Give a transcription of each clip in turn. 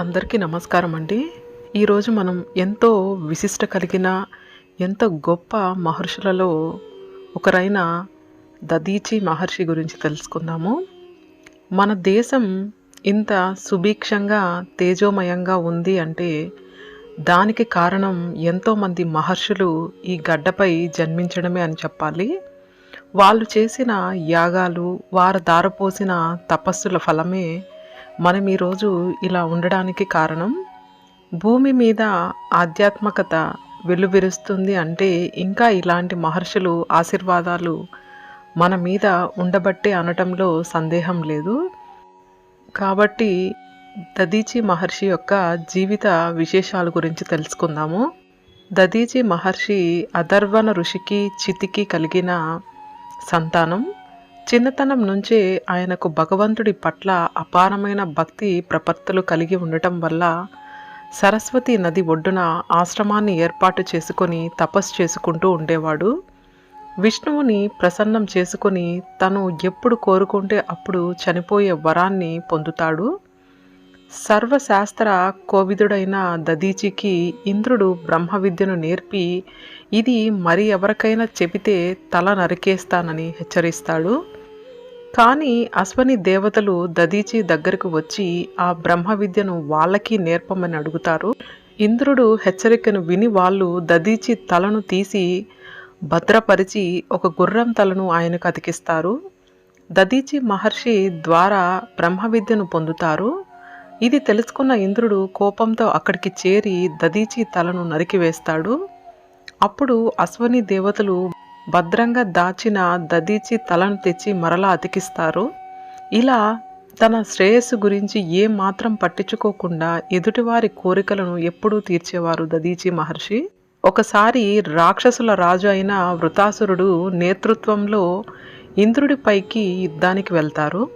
అందరికీ నమస్కారం అండి. ఈరోజు మనం ఎంతో విశిష్ట కలిగిన ఎంతో గొప్ప మహర్షులలో ఒకరైన దదీచి మహర్షి గురించి తెలుసుకుందాము. మన దేశం ఇంత సుభిక్షంగా తేజోమయంగా ఉంది అంటే దానికి కారణం ఎంతోమంది మహర్షులు ఈ గడ్డపై జన్మించడమే అని చెప్పాలి. వాళ్ళు చేసిన యాగాలు వారు దారపోసిన తపస్సుల ఫలమే మనం ఈరోజు ఇలా ఉండడానికి కారణం భూమి మీద ఆధ్యాత్మికత వెలువిరుస్తుంది అంటే ఇంకా ఇలాంటి మహర్షులు ఆశీర్వాదాలు మన మీద ఉండబట్టే అనటంలో సందేహం లేదు. కాబట్టి దదీచి మహర్షి యొక్క జీవిత విశేషాల గురించి తెలుసుకుందాము. దదీచి మహర్షి అధర్వణ ఋషికి చితికి కలిగిన సంతానం. చిన్నతనం నుంచే ఆయనకు భగవంతుడి పట్ల అపారమైన భక్తి ప్రపత్తులు కలిగి ఉండటం వల్ల సరస్వతి నది ఒడ్డున ఆశ్రమాన్ని ఏర్పాటు చేసుకొని తపస్సు చేసుకుంటూ ఉండేవాడు. విష్ణువుని ప్రసన్నం చేసుకొని తను ఎప్పుడు కోరుకుంటే అప్పుడు చనిపోయే వరాన్ని పొందుతాడు. సర్వశాస్త్ర కోవిదుడైన దదీచికి ఇంద్రుడు బ్రహ్మ విద్యను నేర్పి ఇది మరి ఎవరికైనా చెబితే తల నరికేస్తానని హెచ్చరిస్తాడు. కానీ అశ్వని దేవతలు దదీచి దగ్గరకు వచ్చి ఆ బ్రహ్మ విద్యను వాళ్ళకి నేర్పమని అడుగుతారు. ఇంద్రుడు హెచ్చరికను విని వాళ్ళు దదీచి తలను తీసి భద్రపరిచి ఒక గుర్రం తలను ఆయనకు అతికిస్తారు. దదీచి మహర్షి ద్వారా బ్రహ్మ విద్యను పొందుతారు. ఇది తెలుసుకున్న ఇంద్రుడు కోపంతో అక్కడికి చేరి దదీచి తలను నరికివేస్తాడు. అప్పుడు అశ్వని దేవతలు భద్రంగా దాచిన దదీచి తలను తెచ్చి మరలా అతికిస్తారు. ఇలా తన శ్రేయస్సు గురించి ఏ మాత్రం పట్టించుకోకుండా ఎదుటివారి కోరికలను ఎప్పుడూ తీర్చేవారు దదీచి మహర్షి. ఒకసారి రాక్షసుల రాజు అయిన వృతాసురుడు నేతృత్వంలో ఇంద్రుడిపైకి యుద్ధానికి వెళ్తారు.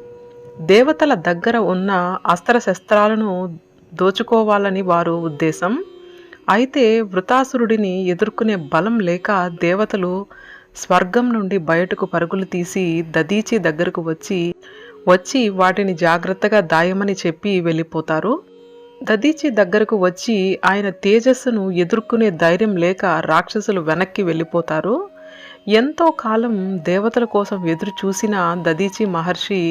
దేవతల దగ్గర ఉన్న అస్త్రశస్త్రాలను దోచుకోవాలని వారు ఉద్దేశం. అయితే వృతాసురుడిని ఎదుర్కొనే బలం లేక దేవతలు స్వర్గం నుండి బయటకు పరుగులు తీసి దదీచి దగ్గరకు వచ్చి వచ్చి వాటిని జాగ్రత్తగా దాయమని చెప్పి వెళ్ళిపోతారు. దదీచి దగ్గరకు వచ్చి ఆయన తేజస్సును ఎదుర్కొనే ధైర్యం లేక రాక్షసులు వెనక్కి వెళ్ళిపోతారు. ఎంతో కాలం దేవతల కోసం ఎదురు చూసిన దదీచి మహర్షి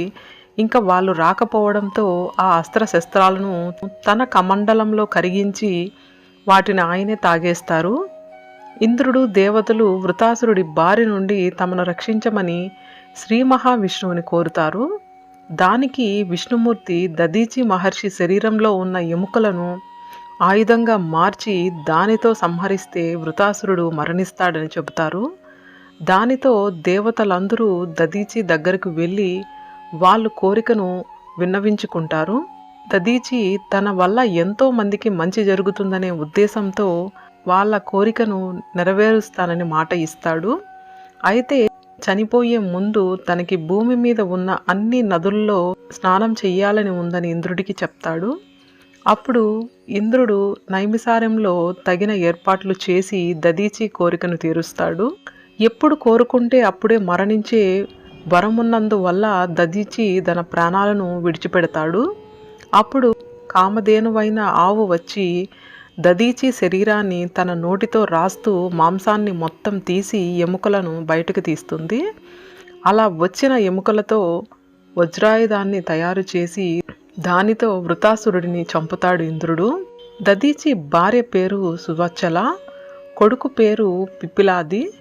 ఇంకా వాళ్ళు రాకపోవడంతో ఆ అస్త్ర శస్త్రాలను తన కమండలంలో కరిగించి వాటిని ఆయనే తాగేస్తారు. ఇంద్రుడు దేవతలు వృతాసురుడి బారి నుండి తమను రక్షించమని శ్రీ మహావిష్ణువుని కోరుతారు. దానికి విష్ణుమూర్తి దదీచి మహర్షి శరీరంలో ఉన్న ఎముకలను ఆయుధంగా మార్చి దానితో సంహరిస్తే వృతాసురుడు మరణిస్తాడని చెబుతారు. దానితో దేవతలందరూ దదీచి దగ్గరకు వెళ్ళి వాళ్ళు కోరికను విన్నవించుకుంటారు. దదీచి తన వల్ల ఎంతో మందికి మంచి జరుగుతుందనే ఉద్దేశంతో వాళ్ళ కోరికను నెరవేరుస్తానని మాట ఇస్తాడు. అయితే చనిపోయే ముందు తనకి భూమి మీద ఉన్న అన్ని నదుల్లో స్నానం చెయ్యాలని ఉందని ఇంద్రుడికి చెప్తాడు. అప్పుడు ఇంద్రుడు నైమిసారంలో తగిన ఏర్పాట్లు చేసి దదీచి కోరికను తీరుస్తాడు. ఎప్పుడు కోరుకుంటే అప్పుడే మరణించే వరమున్నందువల్ల దదీచి తన ప్రాణాలను విడిచిపెడతాడు. అప్పుడు కామధేనువైన ఆవు వచ్చి దదీచి శరీరాన్ని తన నోటితో రాస్తూ మాంసాన్ని మొత్తం తీసి ఎముకలను బయటకు తీస్తుంది. అలా వచ్చిన ఎముకలతో వజ్రాయుధాన్ని తయారు చేసి దానితో వృతాసురుడిని చంపుతాడు ఇంద్రుడు. దదీచి భార్య పేరు సువచ్చల కొడుకు పేరు పిప్పిలాది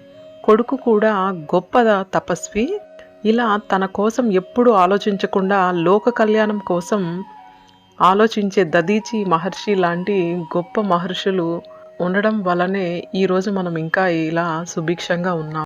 కొడుకు కూడా గొప్ప తపస్వి. ఇలా తన కోసం ఎప్పుడూ ఆలోచించకుండా లోక కళ్యాణం కోసం ఆలోచించే దదీచి మహర్షి లాంటి గొప్ప మహర్షులు ఉండడం వల్లనే ఈరోజు మనం ఇంకా ఇలా సుభిక్షంగా ఉన్నాం.